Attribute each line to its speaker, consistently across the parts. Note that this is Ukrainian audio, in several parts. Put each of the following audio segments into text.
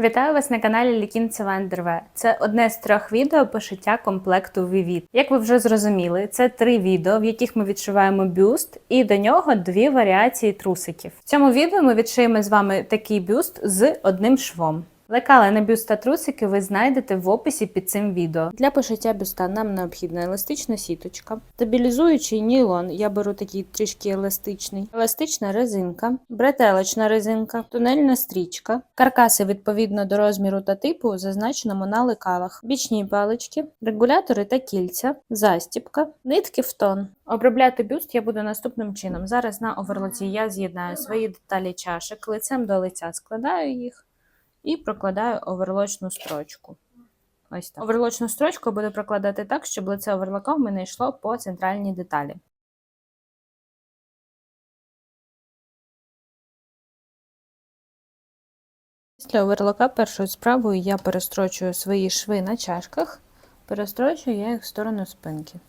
Speaker 1: Вітаю вас на каналі Лікінцева НДРВ. Це одне з трьох відео пошиття комплекту Vivid. Як ви вже зрозуміли, це три відео, в яких ми відшиваємо бюст, і до нього дві варіації трусиків. В цьому відео ми відшиємо з вами такий бюст з одним швом. Лекали на бюст трусики ви знайдете в описі під цим відео. Для пошиття бюста нам необхідна еластична сіточка, стабілізуючий нілон. Я беру такий трішки еластичний, еластична резинка, бретелочна резинка, тунельна стрічка, каркаси відповідно до розміру та типу, зазначеному на лекалах, бічні палички, регулятори та кільця, застіпка, нитки в тон. Обробляти бюст я буду наступним чином. Зараз на оверлоці я з'єднаю свої деталі чашек, лицем до лиця складаю їх і прокладаю оверлочну строчку. Ось так. Оверлочну строчку буду прокладати так, щоб лице оверлока в мене йшло по центральній деталі. Після оверлока першою справою я перестрочую свої шви на чашках, перестрочую я їх в сторону спинки.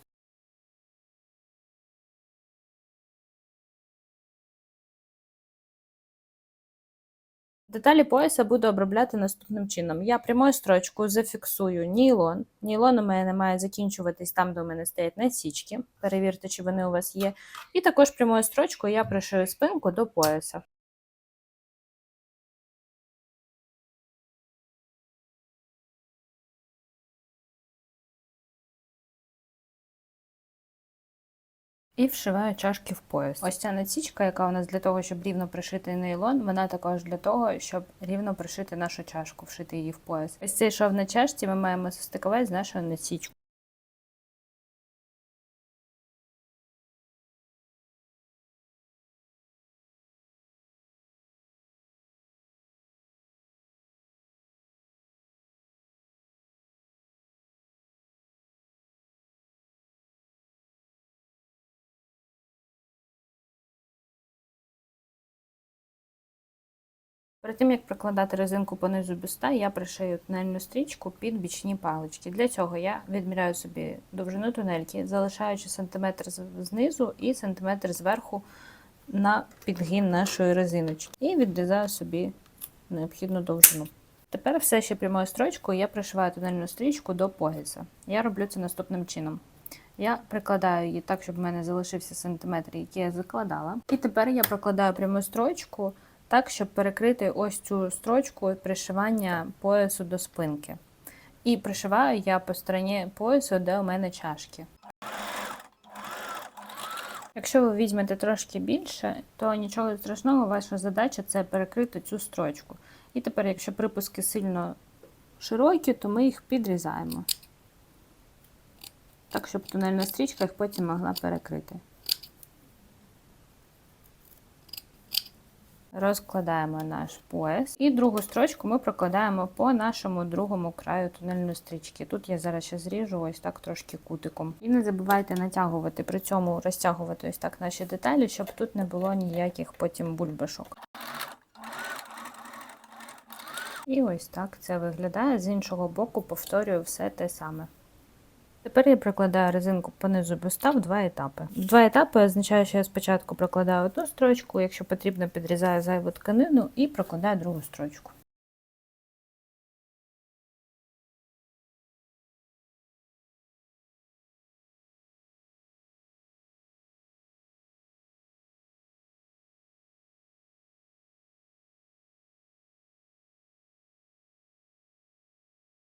Speaker 1: Деталі пояса буду обробляти наступним чином. Я прямою строчкою зафіксую нілон. Нілон у мене має закінчуватись там, де у мене стоять насічки. Перевірте, чи вони у вас є. І також прямою строчкою я пришию спинку до пояса. І вшиваю чашки в пояс. Ось ця насічка, яка у нас для того, щоб рівно пришити нейлон, вона також для того, щоб рівно пришити нашу чашку, вшити її в пояс. Ось цей шов на чашці ми маємо состикувати з нашою насічкою. Перед тим, як прикладати резинку по низу бюста, я пришию тунельну стрічку під бічні палички. Для цього я відміряю собі довжину тунельки, залишаючи сантиметр знизу і сантиметр зверху на підгін нашої резиночки. І відрізаю собі необхідну довжину. Тепер все ще прямою строчкою я пришиваю тунельну стрічку до пояса. Я роблю це наступним чином. Я прикладаю її так, щоб в мене залишився сантиметр, який я закладала. І тепер я прокладаю пряму строчку так, щоб перекрити ось цю строчку пришивання поясу до спинки. І пришиваю я по стороні поясу, де у мене чашки. Якщо ви візьмете трошки більше, то нічого страшного, ваша задача це перекрити цю строчку. І тепер, якщо припуски сильно широкі, то ми їх підрізаємо. Так, щоб тунельна стрічка їх потім могла перекрити. Розкладаємо наш пояс. І другу строчку ми прокладаємо по нашому другому краю тунельної стрічки. Тут я зараз ще зріжу ось так трошки кутиком. І не забувайте натягувати, при цьому розтягувати ось так наші деталі, щоб тут не було ніяких потім бульбашок. І ось так це виглядає. З іншого боку повторюю все те саме. Тепер я прокладаю резинку по низу бюста в два етапи. Два етапи означає, що я спочатку прокладаю одну строчку, якщо потрібно, підрізаю зайву тканину і прокладаю другу строчку.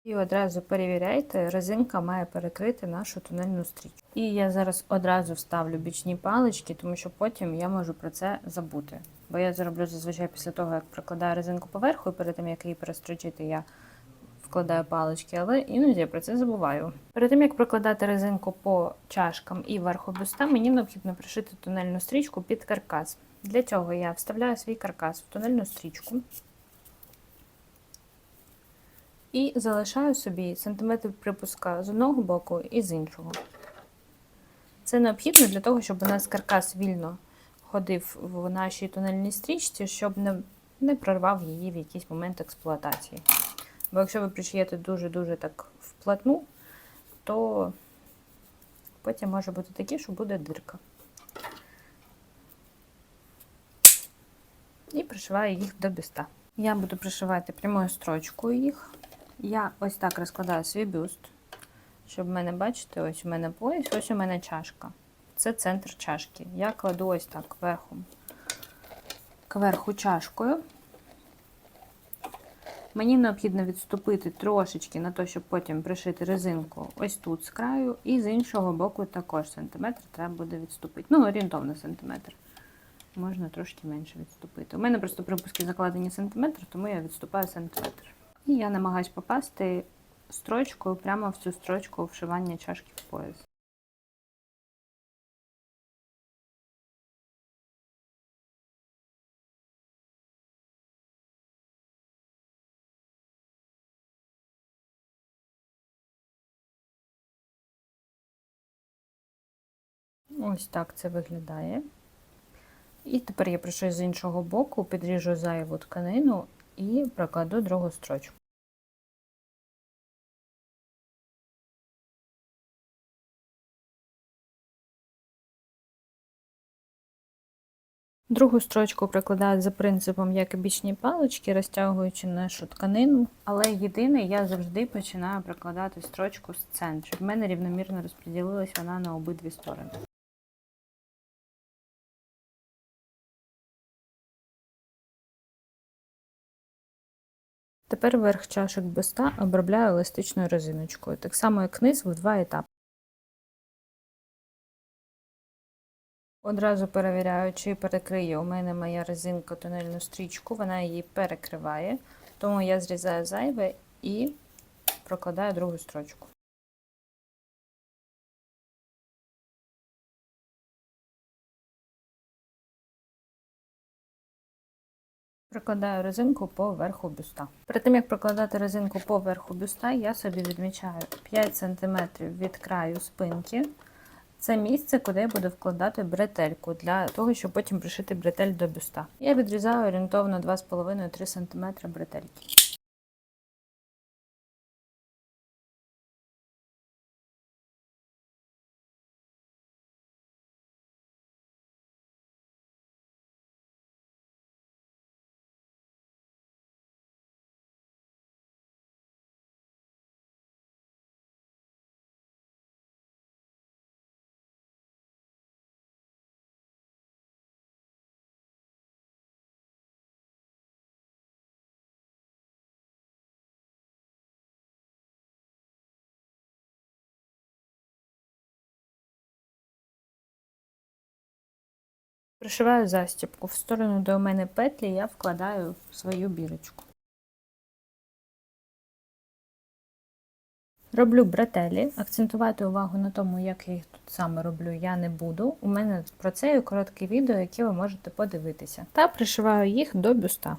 Speaker 1: І одразу перевіряйте, резинка має перекрити нашу тунельну стрічку. І я зараз одразу вставлю бічні палички, тому що потім я можу про це забути. Бо я зроблю зазвичай після того, як прикладаю резинку поверху, і перед тим, як її перестрочити, я вкладаю палички, але іноді я про це забуваю. Перед тим, як прикладати резинку по чашкам і верху бюста, мені необхідно пришити тунельну стрічку під каркас. Для цього я вставляю свій каркас в тунельну стрічку. І залишаю собі сантиметр припуска з одного боку і з іншого. Це необхідно для того, щоб у нас каркас вільно ходив в нашій тунельній стрічці, щоб не не прорвав її в якийсь момент експлуатації. Бо якщо ви пришиєте дуже-дуже так вплотну, то потім може бути таке, що буде дирка. І пришиваю їх до біста. Я буду пришивати прямою строчкою їх. Я ось так розкладаю свій бюст, щоб в мене, бачите, ось у мене пояс, ось у мене чашка. Це центр чашки. Я кладу ось так верхом. Кверху чашкою. Мені необхідно відступити трошечки на те, щоб потім пришити резинку ось тут з краю, і з іншого боку також сантиметр треба буде відступити. Ну, орієнтовно сантиметр. Можна трошки менше відступити. У мене просто припуски закладені сантиметр, тому я відступаю сантиметр. І я намагаюсь попасти строчкою прямо в цю строчку вшивання чашки в пояс. Ось так це виглядає. І тепер я прийшов з іншого боку, підріжу зайву тканину і прокладу другу строчку. Другу строчку прикладаю за принципом, як і бічні палички, розтягуючи нашу тканину. Але єдине, я завжди починаю прикладати строчку з центру, щоб в мене рівномірно розподілилась вона на обидві сторони. Тепер верх чашок бюста обробляю еластичною резиночкою, так само як низ в два етапи. Одразу перевіряю, чи перекриє у мене моя резинка тонельну стрічку, вона її перекриває, тому я зрізаю зайве і прокладаю другу строчку. Прикладаю резинку по верху бюста. Перед тим як прокладати резинку по верху бюста, я собі відмічаю 5 см від краю спинки. Це місце, куди я буду вкладати бретельку для того, щоб потім пришити бретель до бюста. Я відрізаю орієнтовно 2,5-3 см бретельки. Пришиваю застібку. В сторону, де у мене петлі, я вкладаю свою бірочку. Роблю бретелі. Акцентувати увагу на тому, як я їх тут саме роблю, я не буду. У мене про це є коротке відео, яке ви можете подивитися. Та пришиваю їх до бюста.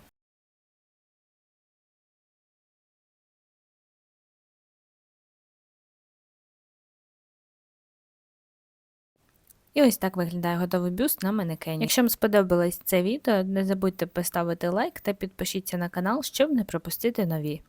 Speaker 1: І ось так виглядає готовий бюст на манекені. Якщо вам сподобалось це відео, не забудьте поставити лайк та підпишіться на канал, щоб не пропустити нові.